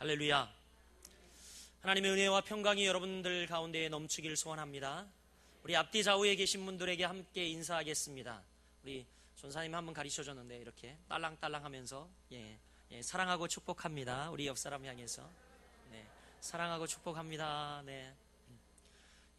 할렐루야. 하나님의 은혜와 평강이 여러분들 가운데 넘치길 소원합니다. 우리 앞뒤 좌우에 계신 분들에게 함께 인사하겠습니다. 우리 전사님 한번 가르쳐 줬는데 이렇게 딸랑딸랑 하면서 예, 예, 사랑하고 축복합니다. 우리 옆 사람 향해서 네, 사랑하고 축복합니다. 네.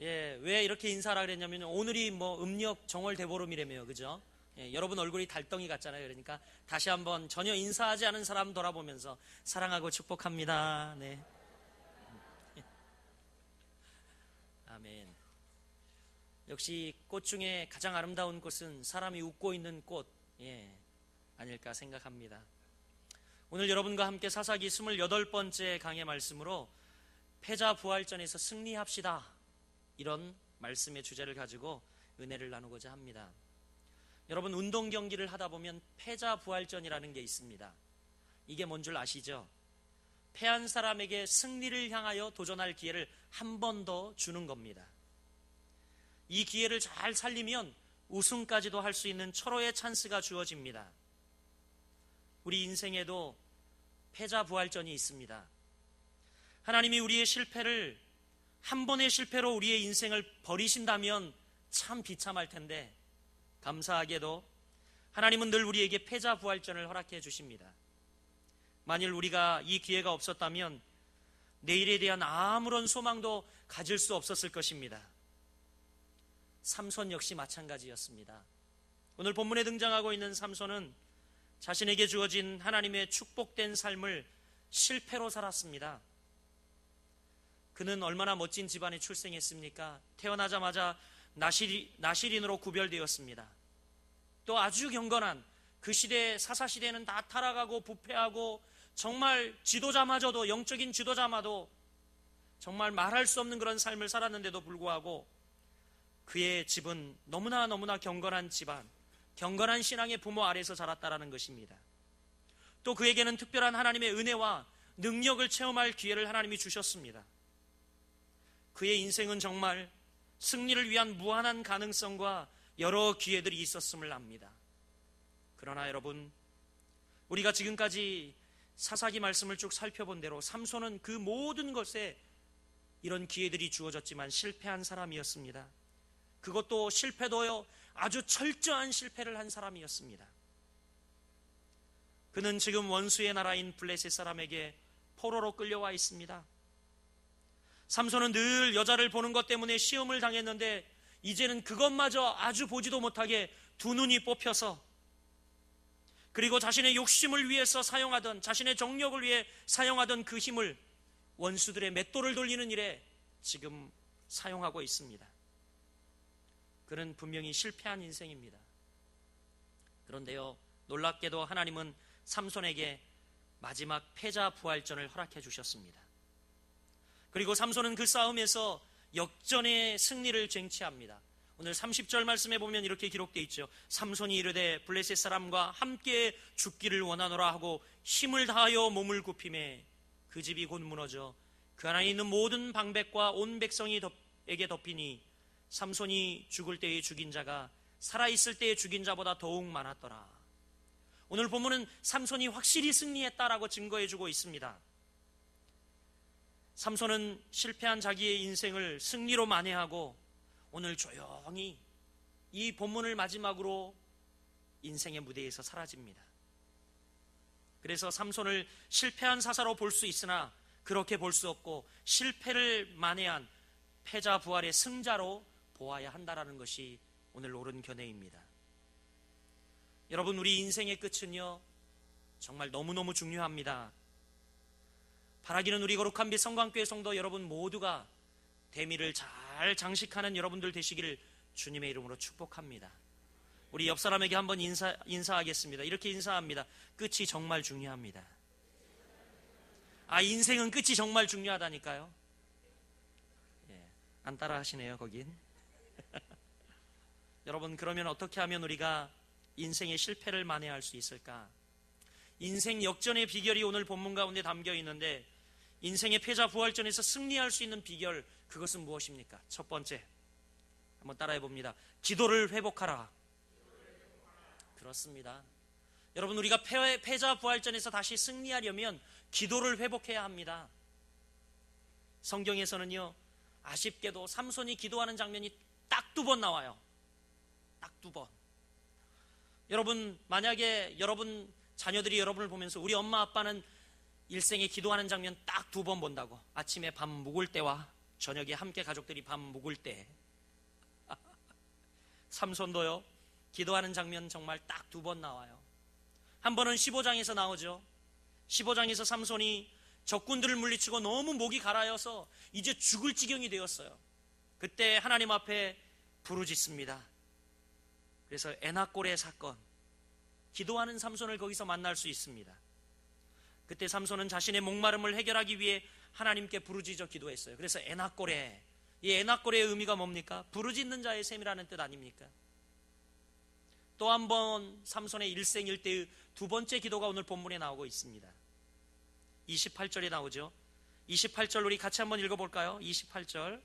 예, 왜 이렇게 인사라 그랬냐면 오늘이 뭐 음력 정월 대보름이라며요. 그죠? 예, 여러분 얼굴이 달덩이 같잖아요. 그러니까 다시 한번 전혀 인사하지 않은 사람 돌아보면서 사랑하고 축복합니다. 네. 아멘. 역시 꽃 중에 가장 아름다운 꽃은 사람이 웃고 있는 꽃, 예, 아닐까 생각합니다. 오늘 여러분과 함께 사사기 28번째 강의 말씀으로 패자 부활전에서 승리합시다. 이런 말씀의 주제를 가지고 은혜를 나누고자 합니다. 여러분 운동 경기를 하다 보면 패자 부활전이라는 게 있습니다. 이게 뭔 줄 아시죠? 패한 사람에게 승리를 향하여 도전할 기회를 한 번 더 주는 겁니다. 이 기회를 잘 살리면 우승까지도 할 수 있는 철호의 찬스가 주어집니다. 우리 인생에도 패자 부활전이 있습니다. 하나님이 우리의 실패를 한 번의 실패로 우리의 인생을 버리신다면 참 비참할 텐데 감사하게도 하나님은 늘 우리에게 패자 부활전을 허락해 주십니다. 만일 우리가 이 기회가 없었다면 내일에 대한 아무런 소망도 가질 수 없었을 것입니다. 삼손 역시 마찬가지였습니다. 오늘 본문에 등장하고 있는 삼손은 자신에게 주어진 하나님의 축복된 삶을 실패로 살았습니다. 그는 얼마나 멋진 집안에 출생했습니까? 태어나자마자 나시리, 나시린으로 구별되었습니다. 또 아주 경건한 그 시대 사사 시대는 다 타락하고 부패하고 정말 지도자마저도 영적인 지도자마도 정말 말할 수 없는 그런 삶을 살았는데도 불구하고 그의 집은 너무나 너무나 경건한 집안, 경건한 신앙의 부모 아래서 자랐다라는 것입니다. 또 그에게는 특별한 하나님의 은혜와 능력을 체험할 기회를 하나님이 주셨습니다. 그의 인생은 정말 승리를 위한 무한한 가능성과 여러 기회들이 있었음을 압니다. 그러나 여러분, 우리가 지금까지 사사기 말씀을 쭉 살펴본 대로 삼손은 그 모든 것에 이런 기회들이 주어졌지만 실패한 사람이었습니다. 그것도 실패도요, 아주 철저한 실패를 한 사람이었습니다. 그는 지금 원수의 나라인 블레셋 사람에게 포로로 끌려와 있습니다. 삼손은 늘 여자를 보는 것 때문에 시험을 당했는데 이제는 그것마저 아주 보지도 못하게 두 눈이 뽑혀서 그리고 자신의 욕심을 위해서 사용하던 자신의 정력을 위해 사용하던 그 힘을 원수들의 맷돌을 돌리는 일에 지금 사용하고 있습니다. 그는 분명히 실패한 인생입니다. 그런데요, 놀랍게도 하나님은 삼손에게 마지막 패자 부활전을 허락해 주셨습니다. 그리고 삼손은 그 싸움에서 역전의 승리를 쟁취합니다. 오늘 30절 말씀에 보면 이렇게 기록되어 있죠. 삼손이 이르되 블레셋 사람과 함께 죽기를 원하노라 하고 힘을 다하여 몸을 굽힘에 그 집이 곧 무너져 그 안에 있는 모든 방백과 온 백성이 에게 덮이니 삼손이 죽을 때에 죽인 자가 살아 있을 때에 죽인 자보다 더욱 많았더라. 오늘 본문은 삼손이 확실히 승리했다라고 증거해 주고 있습니다. 삼손은 실패한 자기의 인생을 승리로 만회하고 오늘 조용히 이 본문을 마지막으로 인생의 무대에서 사라집니다. 그래서 삼손을 실패한 사사로 볼 수 있으나 그렇게 볼 수 없고 실패를 만회한 패자 부활의 승자로 보아야 한다라는 것이 오늘 옳은 견해입니다. 여러분 우리 인생의 끝은요 정말 너무너무 중요합니다. 바라기는 우리 거룩한 빛 성광교회 성도 여러분 모두가 대미를 잘 장식하는 여러분들 되시기를 주님의 이름으로 축복합니다. 우리 옆 사람에게 한번 인사, 인사하겠습니다. 이렇게 인사합니다. 끝이 정말 중요합니다. 아, 인생은 끝이 정말 중요하다니까요. 예, 안 따라 하시네요, 거긴. 여러분, 그러면 어떻게 하면 우리가 인생의 실패를 만회할 수 있을까? 인생 역전의 비결이 오늘 본문 가운데 담겨 있는데 인생의 패자 부활전에서 승리할 수 있는 비결 그것은 무엇입니까? 첫 번째 한번 따라해 봅니다. 기도를 회복하라. 그렇습니다. 여러분 우리가 패, 패자 부활전에서 다시 승리하려면 기도를 회복해야 합니다. 성경에서는요, 아쉽게도 삼손이 기도하는 장면이 딱 두 번 나와요. 딱 두 번. 여러분, 만약에 여러분 자녀들이 여러분을 보면서 우리 엄마 아빠는 일생에 기도하는 장면 딱 두 번 본다고. 아침에 밥 묵을 때와 저녁에 함께 가족들이 밥 묵을 때. 삼손도요, 기도하는 장면 정말 딱 두 번 나와요. 한 번은 15장에서 나오죠. 15장에서 삼손이 적군들을 물리치고 너무 목이 갈아여서 이제 죽을 지경이 되었어요. 그때 하나님 앞에 부르짖습니다. 그래서 에나골의 사건, 기도하는 삼손을 거기서 만날 수 있습니다. 그때 삼손은 자신의 목마름을 해결하기 위해 하나님께 부르짖어 기도했어요. 그래서 에나골에 이 에나골의 의미가 뭡니까? 부르짖는 자의 셈이라는 뜻 아닙니까? 또 한 번 삼손의 일생일대의 두 번째 기도가 오늘 본문에 나오고 있습니다. 28절에 나오죠. 28절 우리 같이 한번 읽어볼까요? 28절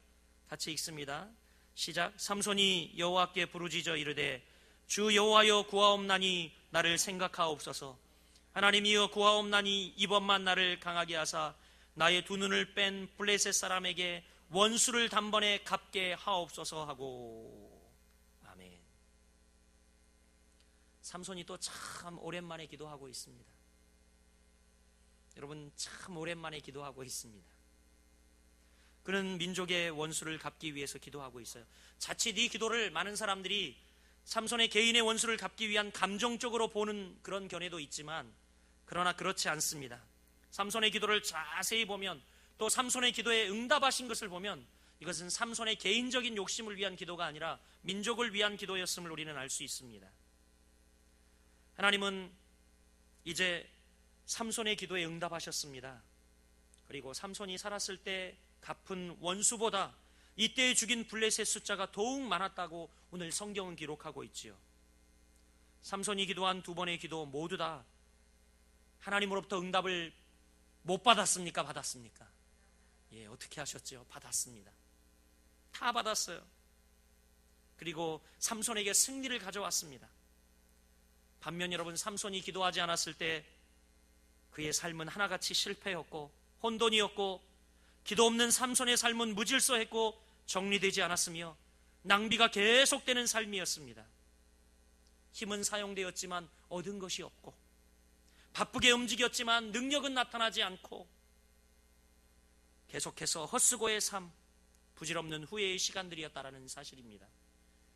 같이 읽습니다. 시작. 삼손이 여호와께 부르짖어 이르되 주 여호와여 구하옵나니 나를 생각하옵소서. 하나님이여 구하옵나니 이번만 나를 강하게 하사 나의 두 눈을 뺀 블레셋 사람에게 원수를 단번에 갚게 하옵소서 하고 아멘. 삼손이 또 참 오랜만에 기도하고 있습니다. 여러분 참 오랜만에 기도하고 있습니다. 그는 민족의 원수를 갚기 위해서 기도하고 있어요. 자칫 이 기도를 많은 사람들이 삼손의 개인의 원수를 갚기 위한 감정적으로 보는 그런 견해도 있지만 그러나 그렇지 않습니다. 삼손의 기도를 자세히 보면 또 삼손의 기도에 응답하신 것을 보면 이것은 삼손의 개인적인 욕심을 위한 기도가 아니라 민족을 위한 기도였음을 우리는 알 수 있습니다. 하나님은 이제 삼손의 기도에 응답하셨습니다. 그리고 삼손이 살았을 때 갚은 원수보다 이때 죽인 블레셋 숫자가 더욱 많았다고 오늘 성경은 기록하고 있지요. 삼손이 기도한 두 번의 기도 모두 다 하나님으로부터 응답을 못 받았습니까? 받았습니까? 예, 어떻게 하셨죠? 받았습니다. 다 받았어요. 그리고 삼손에게 승리를 가져왔습니다. 반면 여러분 삼손이 기도하지 않았을 때 그의 삶은 하나같이 실패였고 혼돈이었고 기도 없는 삼손의 삶은 무질서했고 정리되지 않았으며 낭비가 계속되는 삶이었습니다. 힘은 사용되었지만 얻은 것이 없고 바쁘게 움직였지만 능력은 나타나지 않고 계속해서 헛수고의 삶, 부질없는 후회의 시간들이었다라는 사실입니다.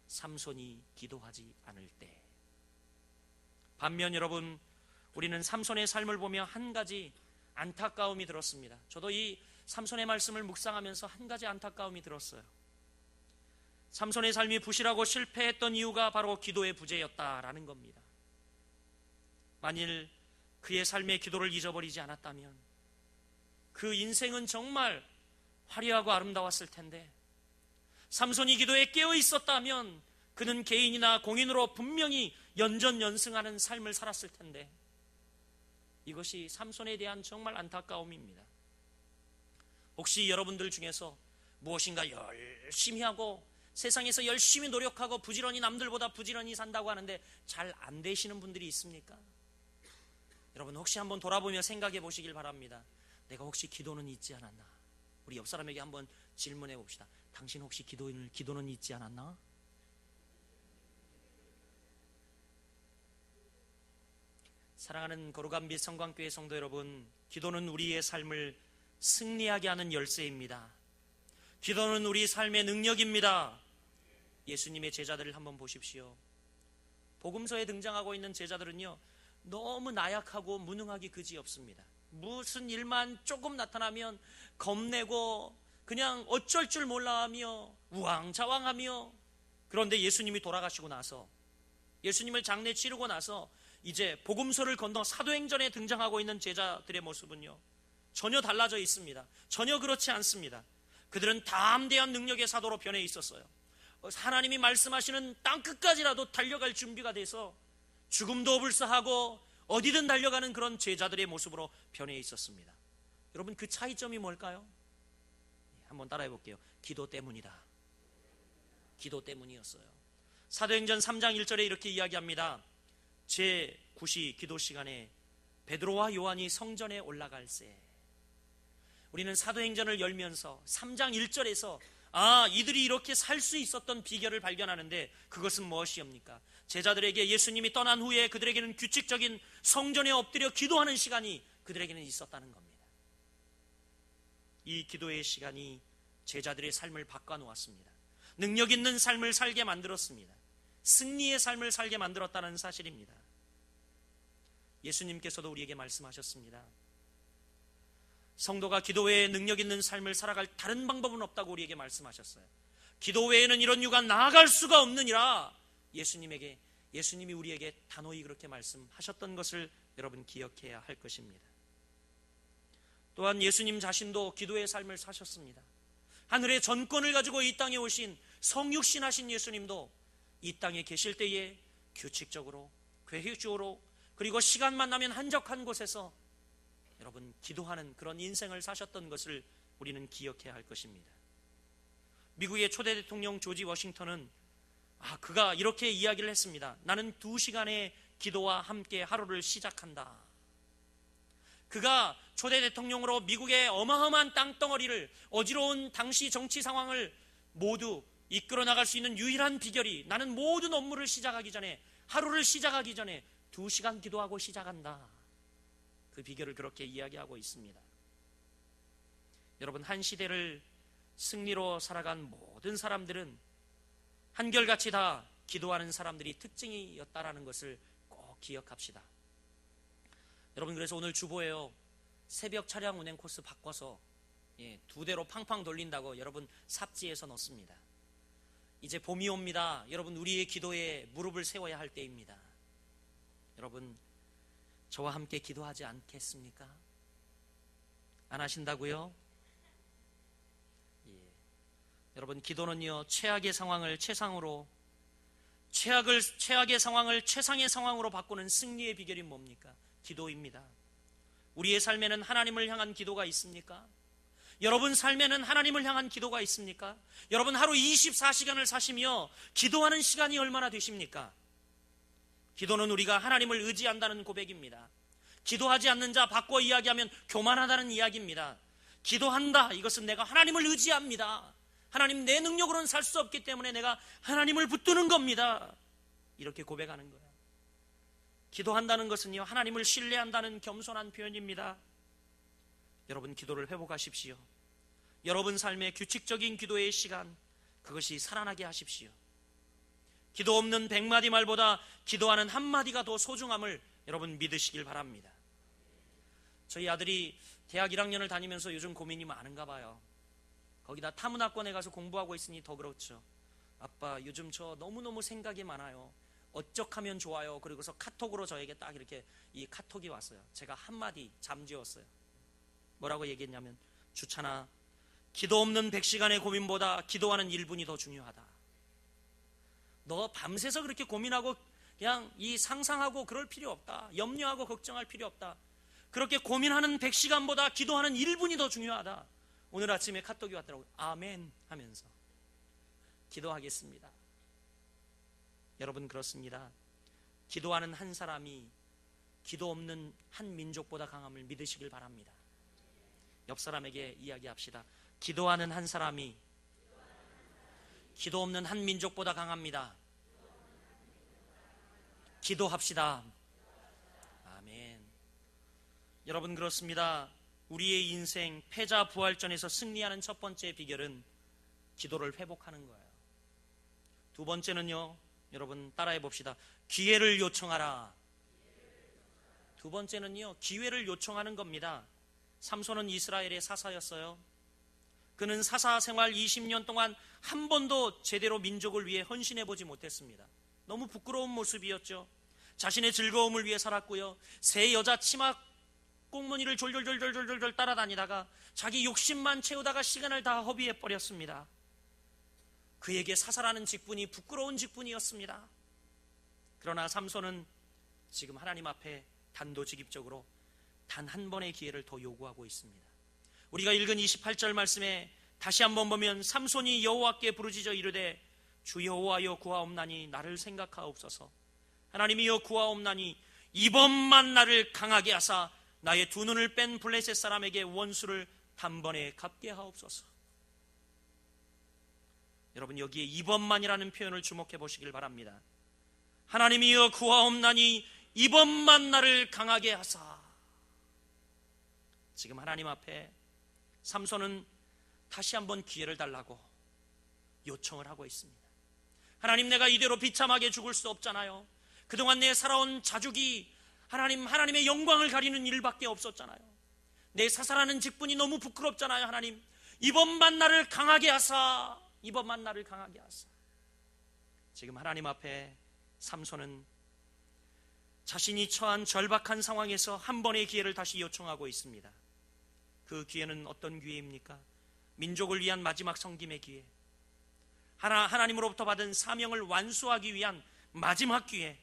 삼손이 기도하지 않을 때. 반면 여러분, 우리는 삼손의 삶을 보며 한 가지 안타까움이 들었습니다. 저도 이 삼손의 말씀을 묵상하면서 한 가지 안타까움이 들었어요. 삼손의 삶이 부실하고 실패했던 이유가 바로 기도의 부재였다라는 겁니다. 만일 그의 삶의 기도를 잊어버리지 않았다면 그 인생은 정말 화려하고 아름다웠을 텐데 삼손이 기도에 깨어 있었다면 그는 개인이나 공인으로 분명히 연전연승하는 삶을 살았을 텐데 이것이 삼손에 대한 정말 안타까움입니다. 혹시 여러분들 중에서 무엇인가 열심히 하고 세상에서 열심히 노력하고 부지런히 남들보다 부지런히 산다고 하는데 잘 안 되시는 분들이 있습니까? 여러분 혹시 한번 돌아보며 생각해 보시길 바랍니다. 내가 혹시 기도는 잊지 않았나? 우리 옆 사람에게 한번 질문해 봅시다. 당신 혹시 기도는 기도는 잊지 않았나? 사랑하는 거룩한 빛 성광교회 성도 여러분, 기도는 우리의 삶을 승리하게 하는 열쇠입니다. 기도는 우리 삶의 능력입니다. 예수님의 제자들을 한번 보십시오. 복음서에 등장하고 있는 제자들은요, 너무 나약하고 무능하기 그지 없습니다. 무슨 일만 조금 나타나면 겁내고 그냥 어쩔 줄 몰라 하며 우왕좌왕하며 그런데 예수님이 돌아가시고 나서 예수님을 장례 치르고 나서 이제 복음서를 건너 사도행전에 등장하고 있는 제자들의 모습은요. 전혀 달라져 있습니다. 전혀 그렇지 않습니다. 그들은 담대한 능력의 사도로 변해 있었어요. 하나님이 말씀하시는 땅 끝까지라도 달려갈 준비가 돼서 죽음도 불사하고 어디든 달려가는 그런 제자들의 모습으로 변해 있었습니다. 여러분 그 차이점이 뭘까요? 한번 따라해 볼게요. 기도 때문이다. 기도 때문이었어요. 사도행전 3장 1절에 이렇게 이야기합니다. 제 9시 기도 시간에 베드로와 요한이 성전에 올라갈새 우리는 사도행전을 열면서 3장 1절에서 아, 이들이 이렇게 살 수 있었던 비결을 발견하는데 그것은 무엇이옵니까? 제자들에게 예수님이 떠난 후에 그들에게는 규칙적인 성전에 엎드려 기도하는 시간이 그들에게는 있었다는 겁니다. 이 기도의 시간이 제자들의 삶을 바꿔놓았습니다. 능력 있는 삶을 살게 만들었습니다. 승리의 삶을 살게 만들었다는 사실입니다. 예수님께서도 우리에게 말씀하셨습니다. 성도가 기도 외에 능력 있는 삶을 살아갈 다른 방법은 없다고 우리에게 말씀하셨어요. 기도 외에는 이런 유가 나아갈 수가 없느니라 예수님에게 예수님이 우리에게 단호히 그렇게 말씀하셨던 것을 여러분 기억해야 할 것입니다. 또한 예수님 자신도 기도의 삶을 사셨습니다. 하늘의 전권을 가지고 이 땅에 오신 성육신하신 예수님도 이 땅에 계실 때에 규칙적으로 계획적으로 그리고 시간만 나면 한적한 곳에서 여러분 기도하는 그런 인생을 사셨던 것을 우리는 기억해야 할 것입니다. 미국의 초대 대통령 조지 워싱턴은 아, 그가 이렇게 이야기를 했습니다. 나는 두 시간의 기도와 함께 하루를 시작한다. 그가 초대 대통령으로 미국의 어마어마한 땅덩어리를 어지러운 당시 정치 상황을 모두 이끌어 나갈 수 있는 유일한 비결이 나는 모든 업무를 시작하기 전에 하루를 시작하기 전에 두 시간 기도하고 시작한다. 그 비결을 그렇게 이야기하고 있습니다. 여러분, 한 시대를 승리로 살아간 모든 사람들은 한결같이 다 기도하는 사람들이 특징이었다라는 것을 꼭 기억합시다. 여러분, 그래서 오늘 주보에요. 새벽 차량 운행 코스 바꿔서 예, 두 대로 팡팡 돌린다고 여러분 삽지에서 넣습니다. 이제 봄이 옵니다. 여러분, 우리의 기도에 무릎을 세워야 할 때입니다. 여러분, 저와 함께 기도하지 않겠습니까? 안 하신다고요? 예. 여러분 기도는요 최악의 상황을 최상으로 최악을 최악의 상황을 최상의 상황으로 바꾸는 승리의 비결이 뭡니까? 기도입니다. 우리의 삶에는 하나님을 향한 기도가 있습니까? 여러분 삶에는 하나님을 향한 기도가 있습니까? 여러분 하루 24시간을 사시며 기도하는 시간이 얼마나 되십니까? 기도는 우리가 하나님을 의지한다는 고백입니다. 기도하지 않는 자 바꿔 이야기하면 교만하다는 이야기입니다. 기도한다. 이것은 내가 하나님을 의지합니다. 하나님 내 능력으로는 살 수 없기 때문에 내가 하나님을 붙드는 겁니다. 이렇게 고백하는 거예요. 기도한다는 것은요, 하나님을 신뢰한다는 겸손한 표현입니다. 여러분, 기도를 회복하십시오. 여러분 삶의 규칙적인 기도의 시간, 그것이 살아나게 하십시오. 기도 없는 백마디 말보다 기도하는 한마디가 더 소중함을 여러분 믿으시길 바랍니다. 저희 아들이 대학 1학년을 다니면서 요즘 고민이 많은가 봐요. 거기다 타문학원에 가서 공부하고 있으니 더 그렇죠. 아빠, 요즘 저 너무너무 생각이 많아요. 어쩌하면 좋아요. 그리고서 카톡으로 저에게 딱 이렇게 이 카톡이 왔어요. 제가 한마디 잠지웠어요. 뭐라고 얘기했냐면, 주찬아, 기도 없는 100시간의 고민보다 기도하는 1분이 더 중요하다. 너 밤새서 그렇게 고민하고 그냥 이 상상하고 그럴 필요 없다. 염려하고 걱정할 필요 없다. 그렇게 고민하는 100시간보다 기도하는 1분이 더 중요하다. 오늘 아침에 카톡이 왔더라고요. 아멘 하면서 기도하겠습니다. 여러분 그렇습니다. 기도하는 한 사람이 기도 없는 한 민족보다 강함을 믿으시길 바랍니다. 옆 사람에게 이야기합시다. 기도하는 한 사람이 기도 없는 한 민족보다 강합니다. 기도합시다. 아멘. 여러분 그렇습니다. 우리의 인생 패자 부활전에서 승리하는 첫 번째 비결은 기도를 회복하는 거예요. 두 번째는요. 여러분 따라해 봅시다. 기회를 요청하라. 두 번째는요. 기회를 요청하는 겁니다. 삼손은 이스라엘의 사사였어요. 그는 사사 생활 20년 동안 한 번도 제대로 민족을 위해 헌신해 보지 못했습니다. 너무 부끄러운 모습이었죠. 자신의 즐거움을 위해 살았고요. 새 여자 치마 꽁무니를 졸졸졸졸졸졸 따라다니다가 자기 욕심만 채우다가 시간을 다 허비해 버렸습니다. 그에게 사살하는 직분이 부끄러운 직분이었습니다. 그러나 삼손은 지금 하나님 앞에 단도직입적으로 단 한 번의 기회를 더 요구하고 있습니다. 우리가 읽은 28절 말씀에 다시 한번 보면 삼손이 여호와께 부르짖어 이르되 주 여호와여 구하옵나니 나를 생각하옵소서 하나님이여 구하옵나니 이번만 나를 강하게 하사 나의 두 눈을 뺀 블레셋 사람에게 원수를 단번에 갚게 하옵소서. 여러분 여기에 이번만이라는 표현을 주목해 보시길 바랍니다. 하나님이여 구하옵나니 이번만 나를 강하게 하사. 지금 하나님 앞에 삼손은 다시 한번 기회를 달라고 요청을 하고 있습니다. 하나님 내가 이대로 비참하게 죽을 수 없잖아요. 그동안 내 살아온 자죽이 하나님 하나님의 영광을 가리는 일밖에 없었잖아요. 내 사살하는 직분이 너무 부끄럽잖아요, 하나님. 이번 만 나를 강하게 하사. 이번 만 나를 강하게 하사. 지금 하나님 앞에 삼손은 자신이 처한 절박한 상황에서 한 번의 기회를 다시 요청하고 있습니다. 그 기회는 어떤 기회입니까? 민족을 위한 마지막 성김의 기회. 하나, 하나님으로부터 받은 사명을 완수하기 위한 마지막 기회.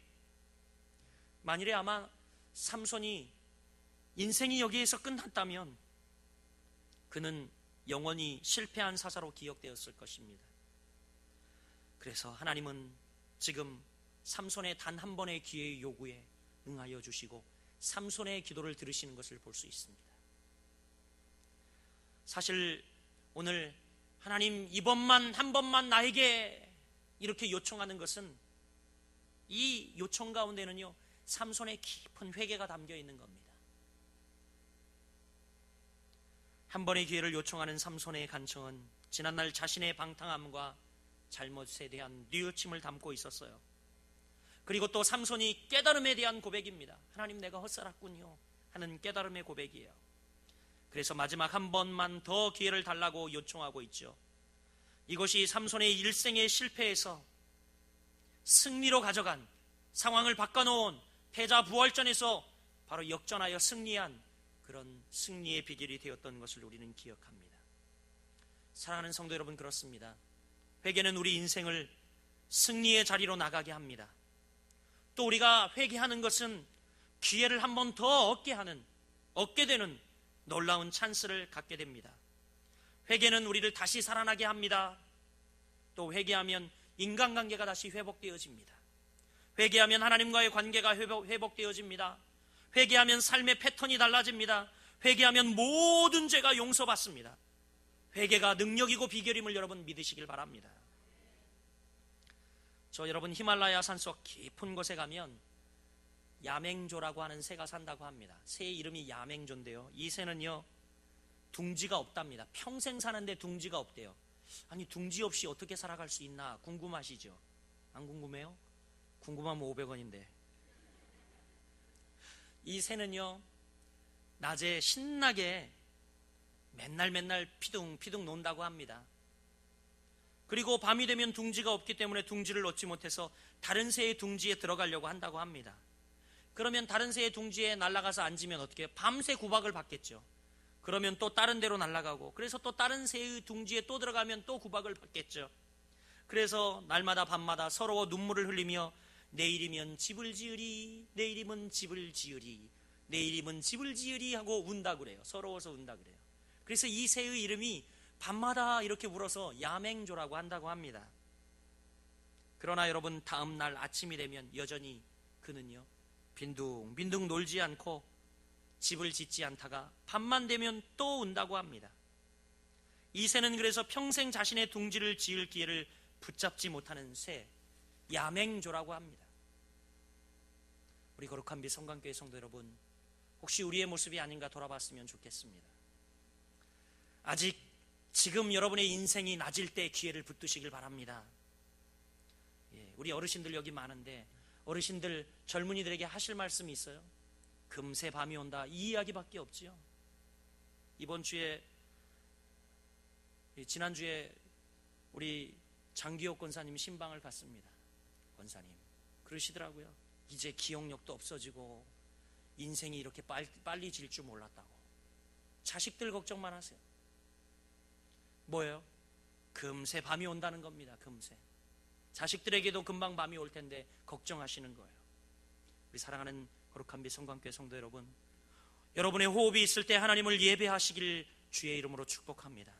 만일에 아마 삼손이 인생이 여기에서 끝났다면 그는 영원히 실패한 사사로 기억되었을 것입니다. 그래서 하나님은 지금 삼손의 단 한 번의 기회의 요구에 응하여 주시고 삼손의 기도를 들으시는 것을 볼 수 있습니다. 사실 오늘 하나님 이번만 한 번만 나에게 이렇게 요청하는 것은 이 요청 가운데는요 삼손의 깊은 회개가 담겨 있는 겁니다. 한 번의 기회를 요청하는 삼손의 간청은 지난날 자신의 방탕함과 잘못에 대한 뉘우침을 담고 있었어요. 그리고 또 삼손이 깨달음에 대한 고백입니다. 하나님 내가 헛살았군요. 하는 깨달음의 고백이에요. 그래서 마지막 한 번만 더 기회를 달라고 요청하고 있죠. 이것이 삼손의 일생의 실패에서 승리로 가져간 상황을 바꿔놓은 패자 부활전에서 바로 역전하여 승리한 그런 승리의 비결이 되었던 것을 우리는 기억합니다. 사랑하는 성도 여러분 그렇습니다. 회개는 우리 인생을 승리의 자리로 나가게 합니다. 또 우리가 회개하는 것은 기회를 한 번 더 얻게 하는 얻게 되는 놀라운 찬스를 갖게 됩니다. 회개는 우리를 다시 살아나게 합니다. 또 회개하면 인간관계가 다시 회복되어집니다. 회개하면 하나님과의 관계가 회복, 되어집니다 회개하면 삶의 패턴이 달라집니다. 회개하면 모든 죄가 용서받습니다. 회개가 능력이고 비결임을 여러분 믿으시길 바랍니다. 저 여러분 히말라야 산속 깊은 곳에 가면 야맹조라고 하는 새가 산다고 합니다. 새 이름이 야맹조인데요. 이 새는요 둥지가 없답니다. 평생 사는데 둥지가 없대요. 아니 둥지 없이 어떻게 살아갈 수 있나 궁금하시죠? 안 궁금해요? 궁금하면 500원인데. 이 새는요, 낮에 신나게 맨날 맨날 피둥피둥 논다고 합니다. 그리고 밤이 되면 둥지가 없기 때문에 둥지를 얻지 못해서 다른 새의 둥지에 들어가려고 한다고 합니다. 그러면 다른 새의 둥지에 날아가서 앉으면 어떻게 해요? 밤새 구박을 받겠죠. 그러면 또 다른 데로 날아가고 그래서 또 다른 새의 둥지에 또 들어가면 또 구박을 받겠죠. 그래서 날마다 밤마다 서로 눈물을 흘리며 내일이면 집을 지으리, 내일이면 집을 지으리, 내일이면 집을 지으리 하고 운다 그래요. 서러워서 운다 그래요. 그래서 이 새의 이름이 밤마다 이렇게 울어서 야맹조라고 한다고 합니다. 그러나 여러분 다음 날 아침이 되면 여전히 그는요 빈둥 빈둥 놀지 않고 집을 짓지 않다가 밤만 되면 또 운다고 합니다. 이 새는 그래서 평생 자신의 둥지를 지을 기회를 붙잡지 못하는 새, 야맹조라고 합니다. 우리 거룩한 비 성관교회 성도 여러분, 혹시 우리의 모습이 아닌가 돌아봤으면 좋겠습니다. 아직 지금 여러분의 인생이 낮을 때 기회를 붙드시길 바랍니다. 예, 우리 어르신들 여기 많은데 어르신들 젊은이들에게 하실 말씀이 있어요. 금세 밤이 온다 이 이야기밖에 없지요. 이번 주에 지난 주에 우리 장기호 권사님 신방을 갔습니다. 권사님 그러시더라고요. 이제 기억력도 없어지고 인생이 이렇게 빨리, 빨리 질 줄 몰랐다고. 자식들 걱정만 하세요. 뭐예요? 금세 밤이 온다는 겁니다. 금세. 자식들에게도 금방 밤이 올 텐데 걱정하시는 거예요. 우리 사랑하는 거룩한 비 성관교회 성도 여러분, 여러분의 호흡이 있을 때 하나님을 예배하시길 주의 이름으로 축복합니다.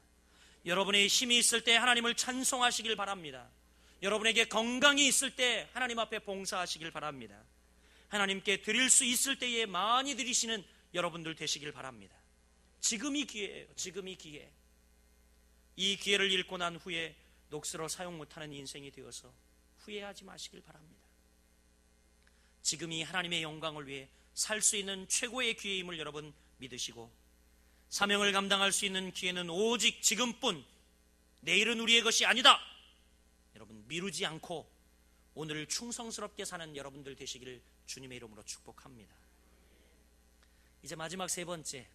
여러분의 힘이 있을 때 하나님을 찬송하시길 바랍니다. 여러분에게 건강이 있을 때 하나님 앞에 봉사하시길 바랍니다. 하나님께 드릴 수 있을 때에 많이 드리시는 여러분들 되시길 바랍니다. 지금이 기회예요. 지금이 기회. 이 기회를 잃고 난 후에 녹슬어 사용 못하는 인생이 되어서 후회하지 마시길 바랍니다. 지금이 하나님의 영광을 위해 살 수 있는 최고의 기회임을 여러분 믿으시고 사명을 감당할 수 있는 기회는 오직 지금뿐 내일은 우리의 것이 아니다. 여러분 미루지 않고 오늘을 충성스럽게 사는 여러분들 되시기를 주님의 이름으로 축복합니다. 이제 마지막 세 번째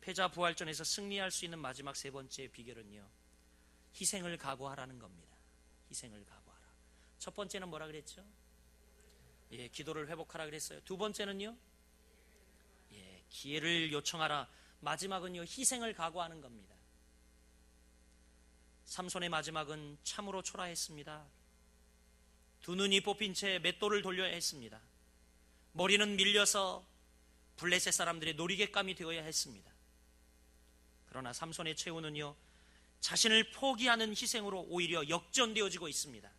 패자 부활전에서 승리할 수 있는 마지막 세 번째 비결은요. 희생을 각오하라는 겁니다. 희생을 각오하라. 첫 번째는 뭐라 그랬죠? 예, 기도를 회복하라 그랬어요. 두 번째는요? 예, 기회를 요청하라. 마지막은요, 희생을 각오하는 겁니다. 삼손의 마지막은 참으로 초라했습니다. 두 눈이 뽑힌 채 맷돌을 돌려야 했습니다. 머리는 밀려서 블레셋 사람들의 놀이개감이 되어야 했습니다. 그러나 삼손의 최후는요, 자신을 포기하는 희생으로 오히려 역전되어지고 있습니다.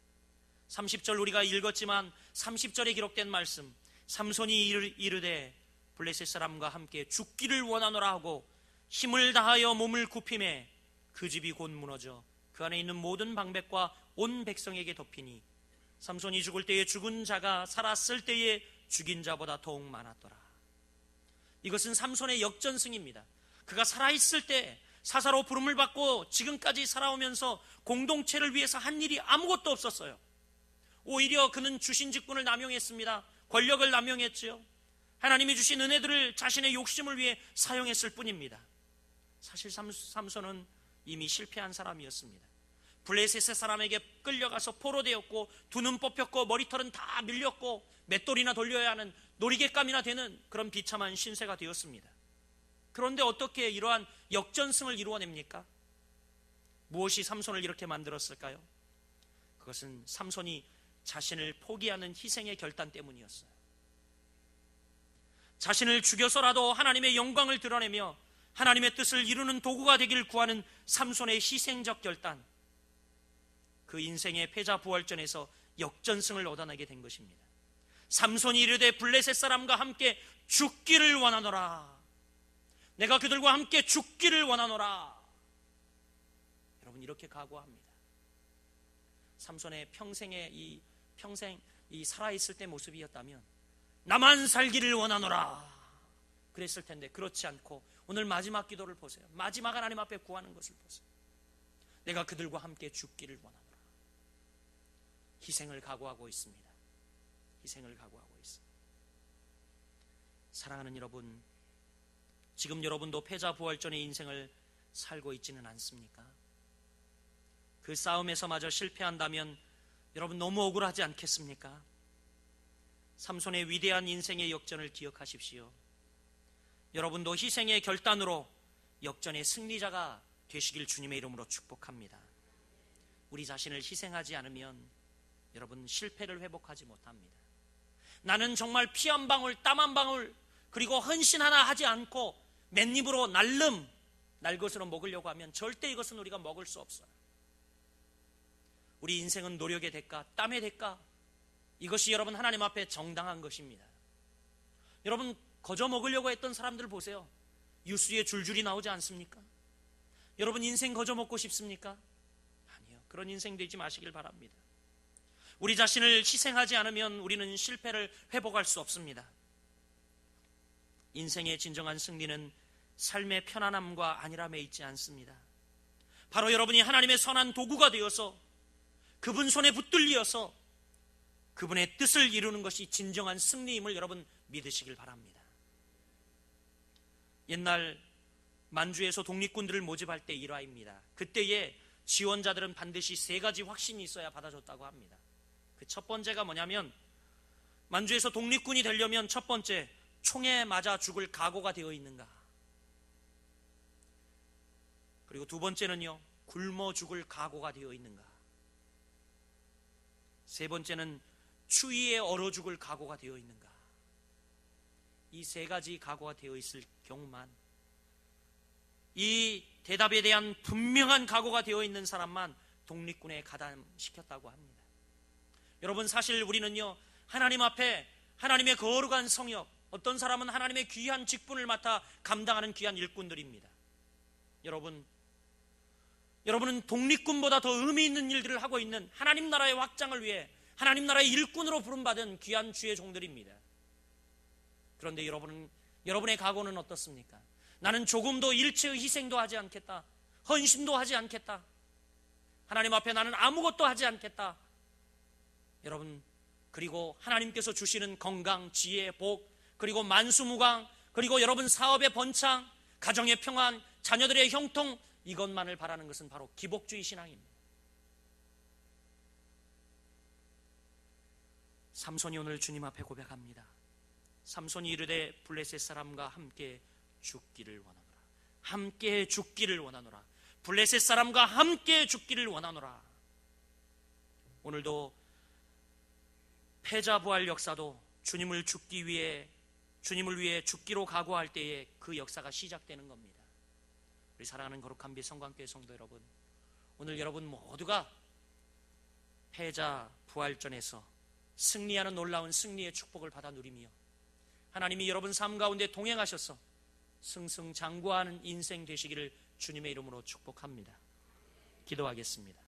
30절 우리가 읽었지만 30절에 기록된 말씀, 삼손이 이르되 블레셋 사람과 함께 죽기를 원하노라 하고 힘을 다하여 몸을 굽힘에 그 집이 곧 무너져 그 안에 있는 모든 방백과 온 백성에게 덮이니 삼손이 죽을 때에 죽은 자가 살았을 때에 죽인 자보다 더욱 많았더라. 이것은 삼손의 역전승입니다. 그가 살아있을 때 사사로 부름을 받고 지금까지 살아오면서 공동체를 위해서 한 일이 아무것도 없었어요. 오히려 그는 주신 직분을 남용했습니다. 권력을 남용했지요. 하나님이 주신 은혜들을 자신의 욕심을 위해 사용했을 뿐입니다. 사실 삼손은 이미 실패한 사람이었습니다. 블레셋의 사람에게 끌려가서 포로되었고 두 눈 뽑혔고 머리털은 다 밀렸고 맷돌이나 돌려야 하는 놀이개감이나 되는 그런 비참한 신세가 되었습니다. 그런데 어떻게 이러한 역전승을 이루어냅니까? 무엇이 삼손을 이렇게 만들었을까요? 그것은 삼손이 자신을 포기하는 희생의 결단 때문이었어요. 자신을 죽여서라도 하나님의 영광을 드러내며 하나님의 뜻을 이루는 도구가 되길 구하는 삼손의 희생적 결단. 그 인생의 패자 부활전에서 역전승을 얻어내게 된 것입니다. 삼손이 이르되 블레셋 사람과 함께 죽기를 원하노라. 내가 그들과 함께 죽기를 원하노라. 여러분 이렇게 각오합니다. 삼손의 평생의 이 평생 이 살아 있을 때 모습이었다면 나만 살기를 원하노라 그랬을 텐데 그렇지 않고 오늘 마지막 기도를 보세요. 마지막 하나님 앞에 구하는 것을 보세요. 내가 그들과 함께 죽기를 원하노라. 희생을 각오하고 있습니다. 희생을 각오하고 있습니다. 사랑하는 여러분, 지금 여러분도 패자 부활전의 인생을 살고 있지는 않습니까? 그 싸움에서 마저 실패한다면 여러분 너무 억울하지 않겠습니까? 삼손의 위대한 인생의 역전을 기억하십시오. 여러분도 희생의 결단으로 역전의 승리자가 되시길 주님의 이름으로 축복합니다. 우리 자신을 희생하지 않으면 여러분 실패를 회복하지 못합니다. 나는 정말 피 한 방울, 땀 한 방울, 그리고 헌신 하나 하지 않고 맨입으로 날름, 날 것으로 먹으려고 하면 절대 이것은 우리가 먹을 수 없어요. 우리 인생은 노력의 대가, 땀의 대가. 이것이 여러분 하나님 앞에 정당한 것입니다. 여러분 거저 먹으려고 했던 사람들 보세요. 뉴스에 줄줄이 나오지 않습니까? 여러분 인생 거저 먹고 싶습니까? 아니요. 그런 인생 되지 마시길 바랍니다. 우리 자신을 희생하지 않으면 우리는 실패를 회복할 수 없습니다. 인생의 진정한 승리는 삶의 편안함과 안일함에 있지 않습니다. 바로 여러분이 하나님의 선한 도구가 되어서 그분 손에 붙들려서 그분의 뜻을 이루는 것이 진정한 승리임을 여러분 믿으시길 바랍니다. 옛날 만주에서 독립군들을 모집할 때 일화입니다. 그때에 지원자들은 반드시 세 가지 확신이 있어야 받아줬다고 합니다. 그 첫 번째가 뭐냐면 만주에서 독립군이 되려면 첫 번째 총에 맞아 죽을 각오가 되어 있는가. 그리고 두 번째는요 굶어 죽을 각오가 되어 있는가. 세 번째는 추위에 얼어 죽을 각오가 되어 있는가? 이 세 가지 각오가 되어 있을 경우만 이 대답에 대한 분명한 각오가 되어 있는 사람만 독립군에 가담시켰다고 합니다. 여러분 사실 우리는요 하나님 앞에 하나님의 거룩한 성역, 어떤 사람은 하나님의 귀한 직분을 맡아 감당하는 귀한 일꾼들입니다. 여러분, 여러분은 독립군보다 더 의미 있는 일들을 하고 있는 하나님 나라의 확장을 위해 하나님 나라의 일꾼으로 부름받은 귀한 주의 종들입니다. 그런데 여러분은, 여러분의 각오는 어떻습니까? 나는 조금도 일체의 희생도 하지 않겠다. 헌신도 하지 않겠다. 하나님 앞에 나는 아무것도 하지 않겠다. 여러분, 그리고 하나님께서 주시는 건강, 지혜, 복, 그리고 만수무강, 그리고 여러분 사업의 번창, 가정의 평안, 자녀들의 형통, 이것만을 바라는 것은 바로 기복주의 신앙입니다. 삼손이 오늘 주님 앞에 고백합니다. 삼손이 이르되 블레셋 사람과 함께 죽기를 원하노라. 함께 죽기를 원하노라. 블레셋 사람과 함께 죽기를 원하노라. 오늘도 패자 부활 역사도 주님을 죽기 위해 주님을 위해 죽기로 각오할 때에 그 역사가 시작되는 겁니다. 우리 사랑하는 거룩한 비성관교회 성도 여러분, 오늘 여러분 모두가 패자 부활전에서 승리하는 놀라운 승리의 축복을 받아 누리며 하나님이 여러분 삶 가운데 동행하셔서 승승장구하는 인생 되시기를 주님의 이름으로 축복합니다. 기도하겠습니다.